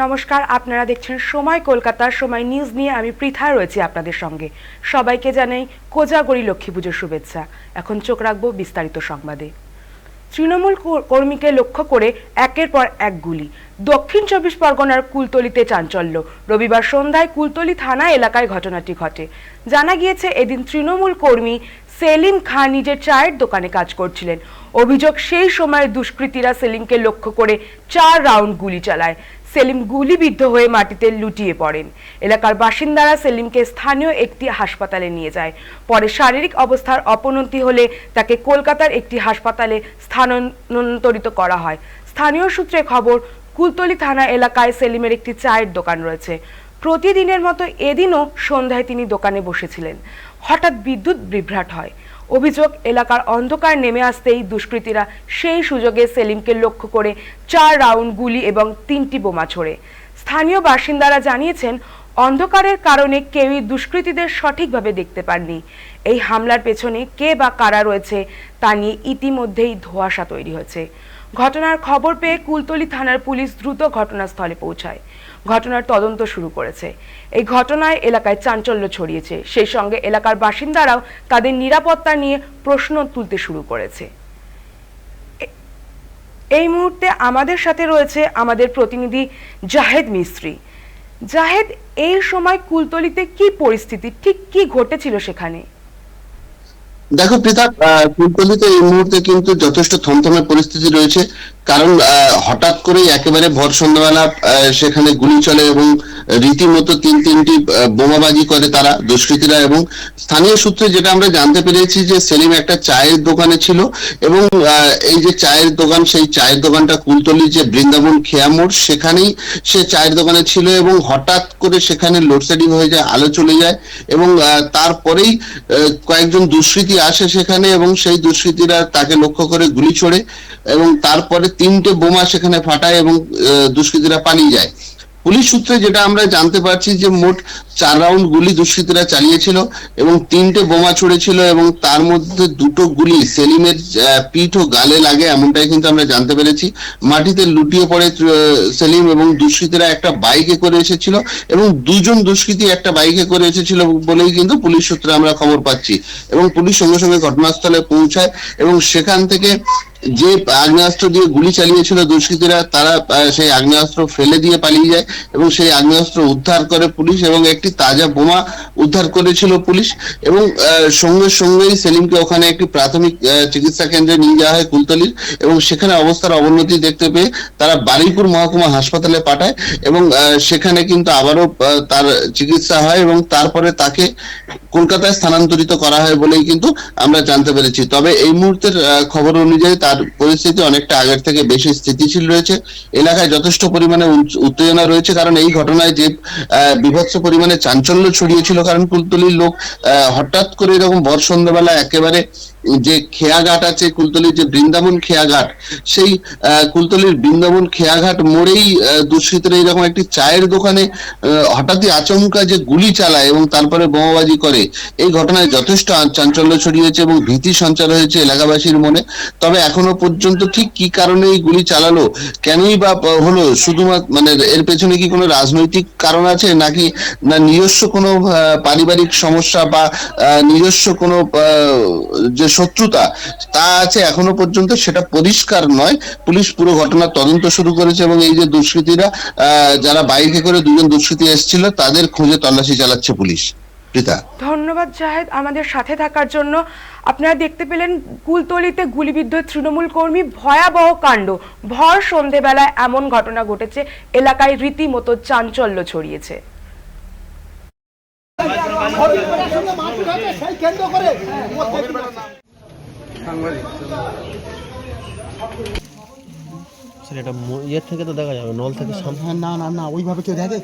নমস্কার, আপনারা দেখছেন সময় কলকাতার সময় নিউজ নিয়ে আমি পৃথা রয়েছি আপনাদের সঙ্গে। সবাইকে জানাই কোজাগরি লক্ষ্মী পুজোর শুভেচ্ছা। এখন চোখ রাখব বিস্তারিত সংবাদে। তৃণমূল কর্মীকে লক্ষ্য করে একের পর এক গুলি। দক্ষিণ চব্বিশ পরগনার কুলতলিতে চাঞ্চল্য। রবিবার সন্ধ্যায় কুলতলি থানা এলাকায় ঘটনাটি ঘটে। জানা গিয়েছে, এদিন তৃণমূল কর্মী সেলিম খান নিজের চায়ের দোকানে কাজ করছিলেন। অভিযোগ, সেই সময় দুষ্কৃতীরা সেলিমকে লক্ষ্য করে চার রাউন্ড গুলি চালায়। সেলিম গুলিবিদ্ধ হয়ে মাটিতে লুটিয়ে পড়েন। এলাকার বাসিন্দারা সেলিমকে স্থানীয় একটি হাসপাতালে নিয়ে যায়। পরে শারীরিক অবস্থার অবনতি হলে তাকে কলকাতার একটি হাসপাতালে স্থানান্তরিত করা হয়। স্থানীয় সূত্রে খবর, কুলতলি থানা এলাকায় সেলিমের একটি চায়ের দোকান রয়েছে। প্রতিদিনের মতো এদিনও সন্ধ্যায় তিনি দোকানে বসেছিলেন। হঠাৎ বিদ্যুৎ বিভ্রাট হয়। অভিযোগ, এলাকার অন্ধকার নেমে আসতেই দুষ্কৃতীরা সেই সুযোগে সেলিমকে লক্ষ্য করে চার রাউন্ড গুলি এবং তিনটি বোমা ছোড়ে। স্থানীয় বাসিন্দারা জানিয়েছেন, অন্ধকারের কারণে কেউই দুষ্কৃতীদের সঠিকভাবে দেখতে পাননি। এই হামলার পেছনে কে বা কারা রয়েছে তা নিয়ে ইতিমধ্যেই ধোঁয়াশা তৈরি হয়েছে। ঘটনার খবর পেয়ে কুলতলি থানার পুলিশ দ্রুত ঘটনাস্থলে পৌঁছায়। ঘটনার তদন্ত শুরু করেছে। এই ঘটনায় এলাকায় চাঞ্চল্য ছড়িয়েছে। সেই সঙ্গে এলাকার বাসিন্দারাও তাদের নিরাপত্তা নিয়ে প্রশ্ন তুলতে শুরু করেছে। এই মুহূর্তে আমাদের সাথে রয়েছে আমাদের প্রতিনিধি জাহেদ মিস্ত্রি। জাহেদ এই সময় কুলতলিতে কি পরিস্থিতি? ঠিক কি ঘটেছিল সেখানে? দেখো আহ, কুলতলিতে এই মুহূর্তে কিন্তু যথেষ্ট থমথমে পরিস্থিতি রয়েছে। কারণ হঠাৎ করেই একেবারে ভর সন্ধ্যাবেলা সেখানে গুলি চলে এবং রীতিমতো তিন তিনটি বোমাবাজি করে তারা, দুষ্কৃতীরা এবং স্থানীয় সূত্রে যেটা আমরা জানতে পেরেছি যে সেলিম একটা চায়ের দোকানে ছিল এবং এই যে চায়ের দোকান, সেই চায়ের দোকানটা কুলতলি যে বৃন্দাবন খেয়ামোড় সেখানেই সে চায়ের দোকানে ছিল এবং হঠাৎ করে সেখানে লোডশেডিং হয়ে যায়, আলো চলে যায় এবং তারপরেই কয়েকজন দুষ্কৃতী আসে সেখানে এবং সেই দুষ্কৃতীরা তাকে লক্ষ্য করে গুলি ছোড়ে এবং তারপরে তিনটে বোমা সেখানে ফাটায় এবং দুষ্কৃতীরা পালিয়ে যায়। পুলিশ সূত্রে যেটা আমরা জানতে পারছি যে মোট চার রাউন্ড গুলি দুষ্কৃতীরা চালিয়েছিল এবং তিনটে বোমা ছুড়েছিল এবং তার মধ্যে দুটো গুলি সেলিমের পিঠ ও গালে লাগে এমনটাই কিন্তু আমরা জানতে পেরেছি। মাটিতে লুটিয়ে পড়ে সেলিম এবং দুষ্কৃতীরা একটা বাইকে করে এসেছিল এবং দুজন দুষ্কৃতী একটা বাইকে করে এসেছিল বলেই কিন্তু পুলিশ সূত্রে আমরা খবর পাচ্ছি। এবং পুলিশ সঙ্গে সঙ্গে ঘটনাস্থলে পৌঁছায় এবং সেখান থেকে যে আগ্নেয়াস্ত্র দিয়ে গুলি চালিয়েছিল দুষ্কৃতীরা, তারা সেই আগ্নেয়াস্ত্র ফেলে দিয়ে পালিয়ে যায় এবং সেই আগ্নেয়াস্ত্র উদ্ধার করে পুলিশ এবং একটি তাজা বোমা উদ্ধার করেছিল পুলিশ এবং সঙ্গে সঙ্গেই সেলিমকে ওখানে একটি প্রাথমিক চিকিৎসা কেন্দ্রে নিয়ে যাওয়া হয় কুলতলির এবং সেখানে অবস্থার অবনতি দেখতে পেয়ে তারা বারুইপুর মহকুমা হাসপাতালে পাঠায় এবং সেখানে কিন্তু আবারও তার চিকিৎসা হয় এবং তারপরে তাকে কলকাতায় স্থানান্তরিত করা হয় বলেই কিন্তু আমরা জানতে পেরেছি। তবে এই মুহূর্তের খবর অনুযায়ী তার পরিস্থিতি অনেকটা আগের থেকে বেশি স্থিতিশীল রয়েছে। এলাকায় যথেষ্ট পরিমাণে উত্তেজনা রয়েছে, কারণ এই ঘটনায় যে বিভৎস পরিমাণে চাঞ্চল্য ছড়িয়েছিল, কারণ কুলতলির লোক হঠাৎ করে এরকম ভর সন্ধ্যাবেলা একেবারে যে খেয়াঘাট আছে কুলতলির যে বৃন্দাবন খেয়াঘাট, সেই কুলতলির বৃন্দাবন খেয়াঘাট মোড়েই দুষ্কৃতীরা এরকম একটি চায়ের দোকানে হঠাৎই আচমকা যে গুলি চালায় এবং তারপরে বোমাবাজি করে, এই ঘটনায় যথেষ্ট চাঞ্চল্য ছড়িয়েছে এবং ভীতি সঞ্চার হয়েছে এলাকাবাসীর মনে। তবে এখনও পর্যন্ত ঠিক কি কারণে এই গুলি চালালো, কেনই বা হলো? শুধুমাত্র মানে এর পেছনে কি কোনো রাজনৈতিক কারণ আছে, নাকি, না নিজস্ব কোনো পারিবারিক সমস্যা বা নিজস্ব কোনো যে শত্রুতা তা আছে এখনও পর্যন্ত সেটা পরিষ্কার নয়। পুলিশ পুরো ঘটনার তদন্ত শুরু করেছে এবং এই যে দুষ্কৃতীরা আহ, যারা বাইকে করে দুজন দুষ্কৃতী এসেছিল তাদের খোঁজে তল্লাশি চালাচ্ছে পুলিশ। ধন্যবাদ জাহেদ আমাদের সাথে থাকার জন্য। আপনারা দেখতে পেলেন কুলতলিতে গুলিবিদ্ধ তৃণমূল কর্মী ভয়াবহ কাণ্ড। ভর সন্ধেবেলায় এমন ঘটনা ঘটেছে এলাকায় রীতিমতো চাঞ্চল্য ছড়িয়েছে। সেই কেন্দ্র করে স্যার এটা ম- ইয়ের থেকে তো দেখা যাবে নল থেকে সামনে না না না ওইভাবে কেউ দেখে।